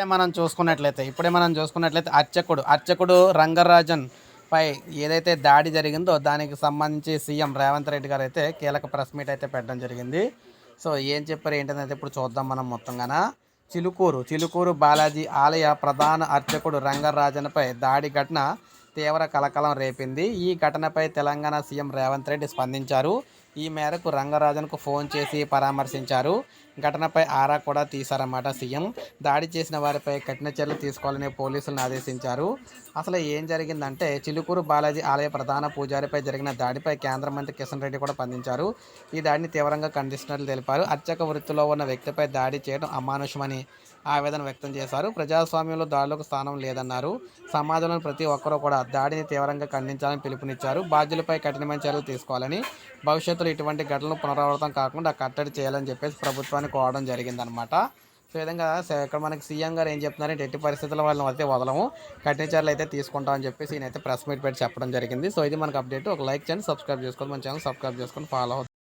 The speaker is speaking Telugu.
ఇప్పుడే మనం చూసుకున్నట్లయితే ఇప్పుడే మనం చూసుకున్నట్లయితే అర్చకుడు అర్చకుడు రంగరాజన్ పై ఏదైతే దాడి జరిగిందో దానికి సంబంధించి సీఎం రేవంత్ రెడ్డి గారు అయితే కీలక ప్రెస్ మీట్ అయితే పెట్టడం జరిగింది. సో ఏం చెప్పారు ఏంటనేది ఇప్పుడు చూద్దాం మనం మొత్తంగాన. చిలుకూరు చిలుకూరు బాలాజీ ఆలయ ప్రధాన అర్చకుడు రంగరాజన్పై దాడి ఘటన తీవ్ర కలకలం రేపింది. ఈ ఘటనపై తెలంగాణ సీఎం రేవంత్ రెడ్డి స్పందించారు. ఈ మేరకు రంగరాజన్కు ఫోన్ చేసి పరామర్శించారు. ఘటనపై ఆరా కూడా తీశారన్నమాట సీఎం. దాడి చేసిన వారిపై కఠిన చర్యలు తీసుకోవాలని పోలీసులను ఆదేశించారు. అసలు ఏం జరిగిందంటే చిలుకూరు బాలాజీ ఆలయ ప్రధాన పూజారిపై జరిగిన దాడిపై కేంద్ర మంత్రి కిషన్ రెడ్డి కూడా స్పందించారు. ఈ దాడిని తీవ్రంగా ఖండిస్తున్నట్లు తెలిపారు. అర్చక వృత్తిలో ఉన్న వ్యక్తిపై దాడి చేయడం అమానుషమని ఆవేదన వ్యక్తం చేశారు. ప్రజాస్వామ్యంలో దాడులకు స్థానం లేదన్నారు. సమాజంలోని ప్రతి ఒక్కరూ కూడా దాడిని తీవ్రంగా ఖండించాలని పిలుపునిచ్చారు. బాధ్యులపై కఠినమైన చర్యలు తీసుకోవాలని భవిష్యత్తులో ఇటువంటి ఘటనలు పునరావృతం కాకుండా కట్టడి చేయాలని చెప్పేసి ప్రభుత్వాన్ని కోవడం జరిగిందనమాట సో విధంగా ఇక్కడ మనకి సీఎం గారు ఏం చెప్తున్నారంటే ఎట్టి పరిస్థితుల్లో వాళ్ళని అయితే వదలము కఠిన చర్యలు అయితే తీసుకుంటామని చెప్పేసి ఈయనైతే ప్రెస్ మీట్ పెట్టి చెప్పడం జరిగింది. సో ఇది మనకు అప్డేట్. ఒక లైక్ చేయండి సబ్స్క్రైబ్ చేసుకోండి మన ఛానల్ సబ్స్క్రైబ్ చేసుకొని ఫాలో అవుతుంది